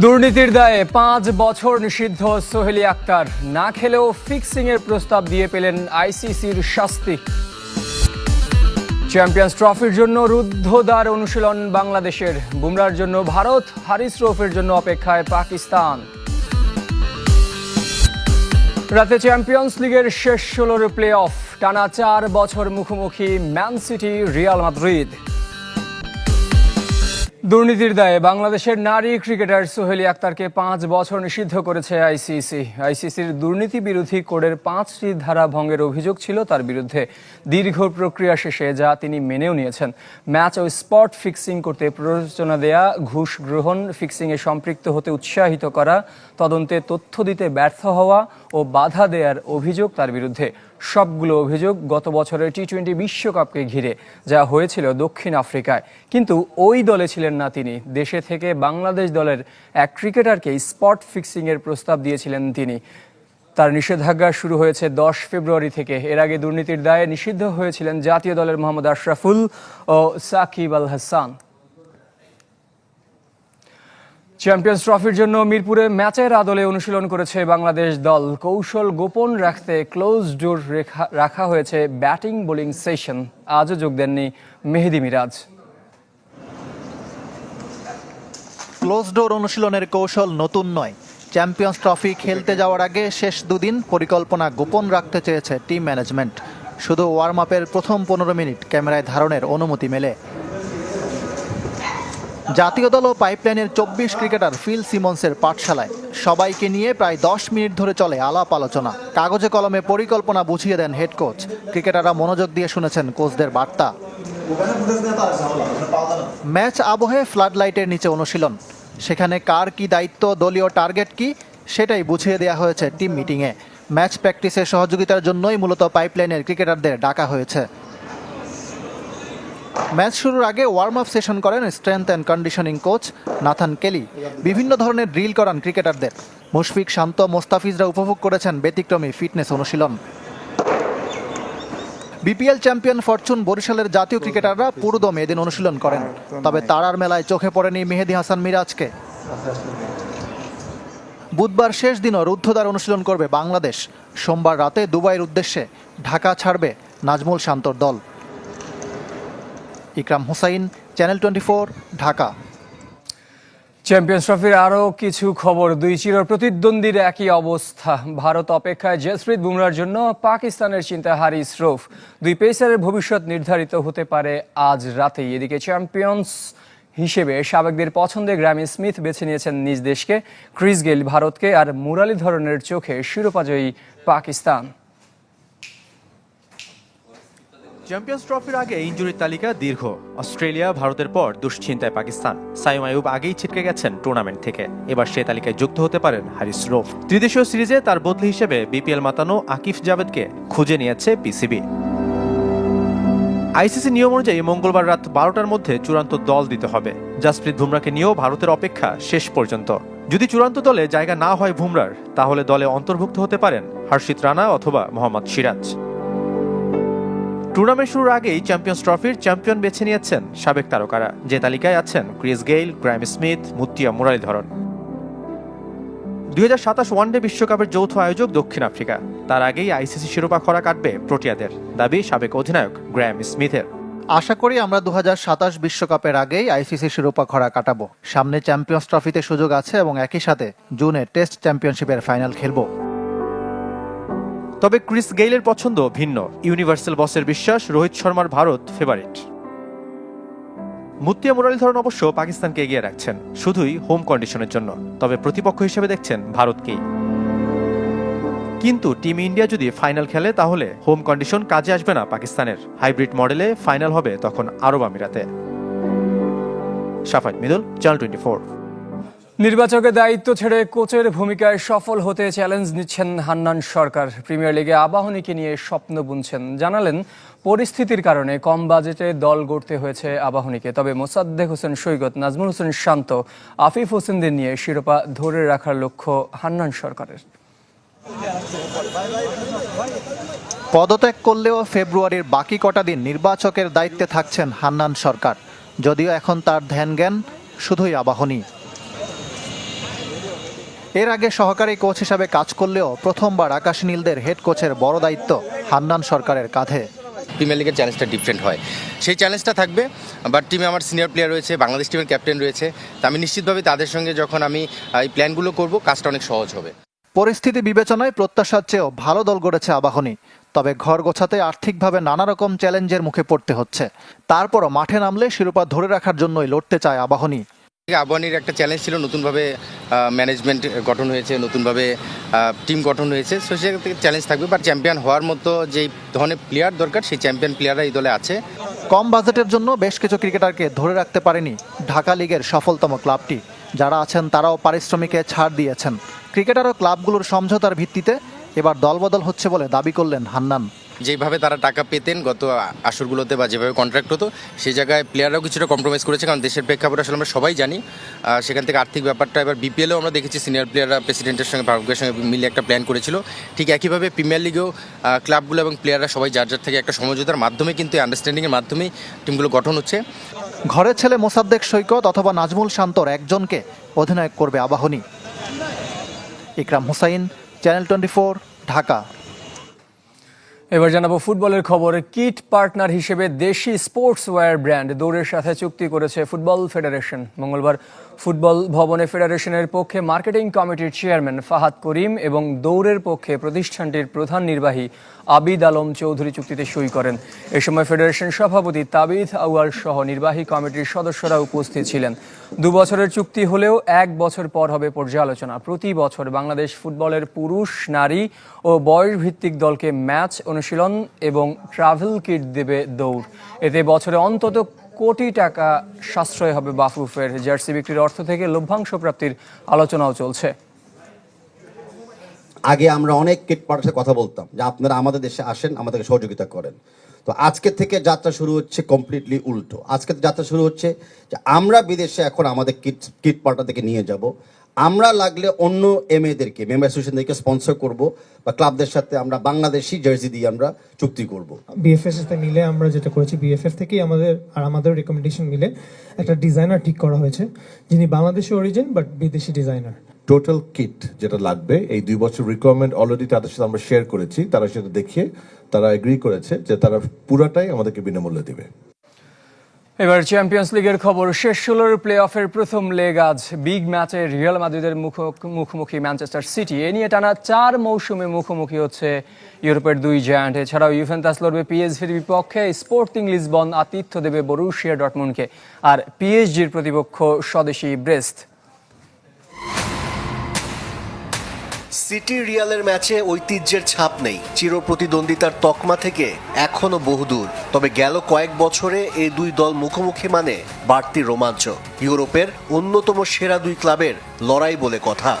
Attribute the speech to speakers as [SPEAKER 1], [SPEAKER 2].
[SPEAKER 1] দুর্নীতির দায়ে পাঁচ বছর নিষিদ্ধ সোহেলি আক্তার। না খেলেও ফিক্সিং এর প্রস্তাব দিয়ে পেলেন আইসিসির শাস্তি। চ্যাম্পিয়ন্স ট্রফির জন্য রুদ্ধদ্বার অনুশীলন বাংলাদেশের। বুমরার জন্য ভারত, হারিস রৌফের জন্য অপেক্ষায় পাকিস্তান। রাতে চ্যাম্পিয়ন্স লিগের শেষ ষোলোর প্লে অফ টানা চার বছর মুখোমুখি ম্যান সিটি, রিয়াল মাদ্রিদ। দুর্নীতির দায়ে বাংলাদেশের নারী ক্রিকেটার সোহেলি আক্তারকে পাঁচ বছর নিষিদ্ধ করেছে আইসিসি। আইসিসির দুর্নীতি বিরোধী কোডের পাঁচটি ধারা ভঙ্গের অভিযোগ ছিল তার বিরুদ্ধে দীর্ঘ প্রক্রিয়া শেষে, যা তিনি মেনেও নিয়েছেন। ম্যাচ ও স্পট ফিক্সিং করতে প্ররোচনা দেয়া, ঘুষ গ্রহণ ফিক্সিংয়ে সম্পৃক্ত হতে উৎসাহিত করা, তদন্তে তথ্য দিতে ব্যর্থ হওয়া ও বাধা দেওয়ার অভিযোগ তার বিরুদ্ধে। সবগুলো অভিযোগ গত বছরের টি টোয়েন্টি বিশ্বকাপকে ঘিরে, যা হয়েছিল দক্ষিণ আফ্রিকায়। কিন্তু ওই দলে ছিলেন না তিনি। দেশে থেকে বাংলাদেশ দলের এক ক্রিকেটারকে স্পট ফিক্সিংয়ের প্রস্তাব দিয়েছিলেন তিনি। তার নিষেধাজ্ঞা শুরু হয়েছে দশ ফেব্রুয়ারি থেকে। এর আগে দুর্নীতির দায়ে নিষিদ্ধ হয়েছিলেন জাতীয় দলের মোহাম্মদ আশরাফুল ও সাকিব আল হাসান। চ্যাম্পিয়ন্স ট্রফির জন্য মিরপুরে ম্যাচের আদলে অনুশীলন করেছে বাংলাদেশ দল। কৌশল গোপন রাখতে ক্লোজ ডোর রাখা হয়েছে ব্যাটিং বোলিং সেশন। আজও যোগ দেননি মেহেদি মিরাজ।
[SPEAKER 2] ক্লোজ ডোর অনুশীলনের কৌশল নতুন নয়। চ্যাম্পিয়ন্স ট্রফি খেলতে যাওয়ার আগে শেষ দুদিন পরিকল্পনা গোপন রাখতে চেয়েছে টিম ম্যানেজমেন্ট। শুধু ওয়ার্ম আপের প্রথম পনেরো মিনিট ক্যামেরায় ধারণের অনুমতি মেলে। জাতীয় দল ও পাইপলাইনের চব্বিশ ক্রিকেটার ফিল সিমন্সের পাঠশালায়। সবাইকে নিয়ে প্রায় দশ মিনিট ধরে চলে আলাপ আলোচনা। কাগজে কলমে পরিকল্পনা বুঝিয়ে দেন হেড কোচ ক্রিকেটাররা মনোযোগ দিয়ে শুনেছেন কোচদের বার্তা। ম্যাচ আবহে ফ্লাড লাইটের নিচে অনুশীলন। সেখানে কার কি দায়িত্ব, দলীয় টার্গেট কি, সেটাই বুঝিয়ে দেওয়া হয়েছে টিম মিটিংয়ে ম্যাচ প্র্যাকটিসে সহযোগিতার জন্যই মূলত পাইপলাইনের ক্রিকেটারদের ডাকা হয়েছে। ম্যাচ শুরুর আগে ওয়ার্ম আপ সেশন করেন strength and conditioning coach Nathan Kelly. বিভিন্ন ধরনের ড্রিল করান ক্রিকেটারদের। মুশফিক শান্ত, মোস্তাফিজরা উপভোগ করেছেন ব্যতিক্রমী ফিটনেস অনুশীলন। বিপিএল চ্যাম্পিয়ন ফরচুন বরিশালের জাতীয় ক্রিকেটাররা পুরোদমে এদিন অনুশীলন করেন। তবে তারার মেলায় চোখে পড়েনি মেহেদি হাসান মিরাজকে। বুধবার শেষ দিনও রুদ্ধদ্বার অনুশীলন করবে বাংলাদেশ। সোমবার রাতে দুবাইয়ের উদ্দেশ্যে ঢাকা ছাড়বে নাজমুল শান্তর দল। Ikram Hussain, channel twenty Dhaka.
[SPEAKER 1] Champions ট্রফির আরও কিছু খবর। দুই চির প্রতিদ্বন্দ্বীর একই অবস্থা। ভারত অপেক্ষায় জসপ্রীত বুমরার জন্য পাকিস্তানের চিন্তা হারিস রৌফ দুই পেসারের ভবিষ্যৎ নির্ধারিত হতে পারে আজ রাতেই। এদিকে চ্যাম্পিয়ন্স হিসেবে সাবেকদের পছন্দে গ্রামি স্মিথ বেছে নিয়েছেন নিজ দেশকে। ক্রিস গেল ভারতকে আর মুরালি ধরনের চোখে শিরোপাজয়ী পাকিস্তান।
[SPEAKER 3] চ্যাম্পিয়ন্স ট্রফির আগে ইঞ্জুরির তালিকা দীর্ঘ। অস্ট্রেলিয়া, ভারতের পর দুশ্চিন্তায় পাকিস্তান। সাইম আয়ুব আগেই ছিটকে গেছেন টুর্নামেন্ট থেকে। এবার সে তালিকায় যুক্ত হতে পারেন হারিস রোফ। ত্রিদেশীয় সিরিজে তার বদলি হিসেবে বিপিএল মাতানো আকিফ জাভেদকে খুঁজে নিয়েছে পিসিবি। আইসিসি নিয়ম অনুযায়ী মঙ্গলবার রাত বারোটার মধ্যে চূড়ান্ত দল দিতে হবে। জাসপ্রীত বুমরাকে নিয়েও ভারতের অপেক্ষা শেষ পর্যন্ত। যদি চূড়ান্ত দলে জায়গা না হয় বুমরার তাহলে দলে অন্তর্ভুক্ত হতে পারেন হর্ষিত রানা অথবা মোহাম্মদ সিরাজ। টুর্নামেন্ট শুরুর আগেই চ্যাম্পিয়ন্স ট্রফির চ্যাম্পিয়ন বেছে নিয়েছেন সাবেক তারকারা। যে তালিকায় আছেন Chris Gayle, Graeme Smith, Muttiah Muralitharan দুই হাজার সাতাশ ওয়ানডে বিশ্বকাপের যৌথ আয়োজক দক্ষিণ আফ্রিকা। তার আগেই আইসিসি শিরোপা খরা কাটবে প্রোটিয়াদের, দাবি সাবেক অধিনায়ক গ্র্যাম স্মিথের।
[SPEAKER 2] আশা করি আমরা দু বিশ্বকাপের আগেই আইসিসি শিরোপা খরা কাটাবো। সামনে চ্যাম্পিয়ন্স ট্রফিতে সুযোগ আছে এবং একই সাথে জুনে টেস্ট চ্যাম্পিয়নশিপের ফাইনাল খেলব।
[SPEAKER 3] তবে ক্রিস গেইলের পছন্দ ভিন্ন। ইউনিভার্সাল বসের বিশ্বাস, রোহিত শর্মার ভারত ফেভারিট মুতিয়া মুরালীধরন অবশ্য পাকিস্তানকে এগিয়ে রাখছেন, শুধুই হোম কন্ডিশনের জন্য। তবে প্রতিপক্ষ হিসেবে দেখছেন ভারতকেই। কিন্তু টিম ইন্ডিয়া যদি ফাইনাল খেলে, তাহলে হোম কন্ডিশন কাজে আসবে না পাকিস্তানের। হাইব্রিড মডেলে ফাইনাল হবে তখন আরব আমিরাতে। সাফাত মিদুল চ্যানেল টোয়েন্টি
[SPEAKER 1] নির্বাচকের দায়িত্ব ছেড়ে কোচের ভূমিকায় সফল হতে চ্যালেঞ্জ নিচ্ছেন হান্নান সরকার। প্রিমিয়ার লিগে আবাহনীকে নিয়ে স্বপ্ন বুনছেন। জানালেন, পরিস্থিতির কারণে কম বাজেটে দল গড়তে হয়েছে আবাহনীকে। তবে মোসাদ্দেক হোসেন সৈকত, নাজমুল হোসেন শান্ত, আফিফ হোসেনদের নিয়ে শিরোপা ধরে রাখার লক্ষ্য হান্নান সরকারের।
[SPEAKER 2] পদত্যাগ করলেও ফেব্রুয়ারির বাকি কটা দিন নির্বাচকের দায়িত্বে থাকছেন হান্নান সরকার। যদিও এখন তার ধ্যান জ্ঞান শুধুই আবাহনী। এর আগে সহকারী কোচ হিসাবে কাজ করলেও প্রথমবার আকাশ নীলদের হেড কোচের বড় দায়িত্ব হান্নান সরকারের কাঁধে।
[SPEAKER 4] প্রিমিয়ার লিগের চ্যালেঞ্জটা ডিফারেন্ট হয়। সেই চ্যালেঞ্জটা থাকবে বাট টিমে আমার সিনিয়র প্লেয়ার রয়েছে বাংলাদেশ টিমের ক্যাপ্টেন রয়েছে। তা আমি নিশ্চিতভাবে তাদের সঙ্গে যখন আমি এই প্ল্যানগুলো করব কাজটা অনেক সহজ হবে।
[SPEAKER 2] পরিস্থিতি বিবেচনায় প্রত্যাশার চেয়েও ভালো দল গড়েছে আবাহনী। তবে ঘর গোছাতে আর্থিকভাবে নানা রকম চ্যালেঞ্জের মুখে পড়তে হচ্ছে। তারপরও মাঠে নামলে শিরোপা ধরে রাখার জন্যই লড়তে চায় আবাহনী।
[SPEAKER 4] আবহানির একটা চ্যালেঞ্জ ছিল, নতুনভাবে ম্যানেজমেন্ট গঠন হয়েছে, নতুনভাবে টিম গঠন হয়েছে। সো সে চ্যালেঞ্জ থাকবে বাট চ্যাম্পিয়ন হওয়ার মতো যেই ধরনের প্লেয়ার দরকার, সেই চ্যাম্পিয়ন প্লেয়াররা এই দলে আছে।
[SPEAKER 2] কম বাজেটের জন্য বেশ কিছু ক্রিকেটারকে ধরে রাখতে পারেনি ঢাকা লিগের সফলতম ক্লাবটি যারা আছেন, তারাও পারিশ্রমিকে ছাড় দিয়েছেন। ক্রিকেটার ও ক্লাবগুলোর সমঝোতার ভিত্তিতে এবার দলবদল হচ্ছে বলে দাবি করলেন হান্নান।
[SPEAKER 4] যেভাবে তারা টাকা পেতেন গত আসরগুলোতে বা যেভাবে কন্ট্রাক্ট হতো, সেই জায়গায় প্লেয়াররাও কিছুটা কম্প্রোমাইজ করেছে, কারণ দেশের প্রেক্ষাপট আসলে আমরা সবাই জানি সেখান থেকে আর্থিক ব্যাপারটা এবার বিপিএলও আমরা দেখেছি সিনিয়র প্লেয়াররা প্রেসিডেন্টের সঙ্গে, ভারতের সঙ্গে মিলে একটা প্ল্যান করেছিল। ঠিক একইভাবে প্রিমিয়ার লিগেও ক্লাবগুলো এবং প্লেয়াররা সবাই যার যার থেকে একটা সমঝোতার মাধ্যমে কিন্তু আন্ডারস্ট্যান্ডিংয়ের মাধ্যমেই টিমগুলো গঠন হচ্ছে।
[SPEAKER 2] ঘরের ছেলে মোসাদ্দেক সৈকত অথবা নাজমুল শান্তর একজনকে অধিনায়ক করবে Abahani. Ikram Hussain, channel twenty Dhaka.
[SPEAKER 1] এবার জানাব ফুটবলের খবর। কিট পার্টনার হিসেবে দেশি স্পোর্টস ওয়্যার ব্র্যান্ড দৌড়ের সাথে চুক্তি করেছে ফুটবল ফেডারেশন। মঙ্গলবার ফুটবল ভবনে ফেডারেশনের পক্ষে মার্কেটিং কমিটির চেয়ারম্যান ফাহাদ করিম এবং দৌড়ের পক্ষে প্রতিষ্ঠানটির প্রধান নির্বাহী আবিদ আলম চৌধুরী চুক্তিতে সই করেন। এ সময় ফেডারেশন সভাপতি তাবিদ আউয়াল সহ নির্বাহী কমিটির সদস্যরা উপস্থিত ছিলেন। দু বছরের চুক্তি হলেও এক বছর পর হবে পর্যালোচনা। প্রতি বছর বাংলাদেশ ফুটবলের পুরুষ, নারী ও বয়স ভিত্তিক দলকে ম্যাচ অনুশীলন এবং ট্রাভেল কিট দেবে দৌড়। এতে বছরে অন্তত কোটি টাকা সাশ্রয় হবে বাফুফের জার্সি বিক্রির অর্থ থেকে লভ্যাংশ প্রাপ্তির আলোচনাও চলছে।
[SPEAKER 5] আগে আমরা অনেক কিট পার্টের সাথে কথা বলতাম যে আপনারা আমাদের দেশে আসেন, আমাদেরকে সহযোগিতা করেন। তো আজকে থেকে যাত্রা শুরু হচ্ছে কমপ্লিটলি উল্টো। আজকে যাত্রা শুরু হচ্ছে যে আমরা বিদেশে এখন আমাদের কিট কিট পার্টনার থেকে নিয়ে যাব। আমরা লাগলে অন্য এমএদেরকে মেম্বার অ্যাসোসিয়েশনদেরকে স্পন্সর করব বা ক্লাবদের সাথে আমরা বাংলাদেশি জার্সি দিয়ে আমরা চুক্তি করব।
[SPEAKER 6] বিএফএস সাথে মিলে আমরা যেটা করেছি বিএফএফ থেকেই আমাদের আর আমাদের রেকমেন্ডেশন মিলে একটা ডিজাইনার ঠিক করা হয়েছে যিনি বাংলাদেশি অরিজিন বাট বিদেশি ডিজাইনার
[SPEAKER 7] টোটাল কিট যেটা লাগবে এই দুই বছর রিকোয়ারমেন্ট অলরেডি তাদের সাথে আমরা শেয়ার করেছি তারা সেটা দেখিয়ে তারা এগ্রি করেছে যে তারা পুরাটাই আমাদেরকে বিনামূল্যে দিবে।
[SPEAKER 1] এবার চ্যাম্পিয়ন্স লিগের খবর শেষ ষোলোর প্লে অফের প্রথম লেগ আজ বিগ ম্যাচে রিয়াল মাদ্রিদের মুখো- মুখোমুখি ম্যানচেস্টার সিটি এ নিয়ে টানা চার মৌসুমে মুখোমুখি হচ্ছে ইউরোপের দুই জায়ান্ট এছাড়াও ইউভেন্টাস লড়বে পিএসভির বিপক্ষে স্পোর্টিং লিসবন আতিথ্য দেবে বরুশিয়া ডটমুন্ডকে আর পিএসজির প্রতিপক্ষ স্বদেশী ব্রেস্ট
[SPEAKER 8] সিটি রিয়ালের ম্যাচে ঐতিহ্যের ছাপ নেই। চিরপ্রতিদ্বন্দ্বিতার তকমা থেকে এখনও বহুদূর। তবে গেল কয়েক বছরে এই দুই দল মুখোমুখি মানে বাড়তি রোমাঞ্চ। ইউরোপের অন্যতম সেরা দুই ক্লাবের লড়াই বলে কথা।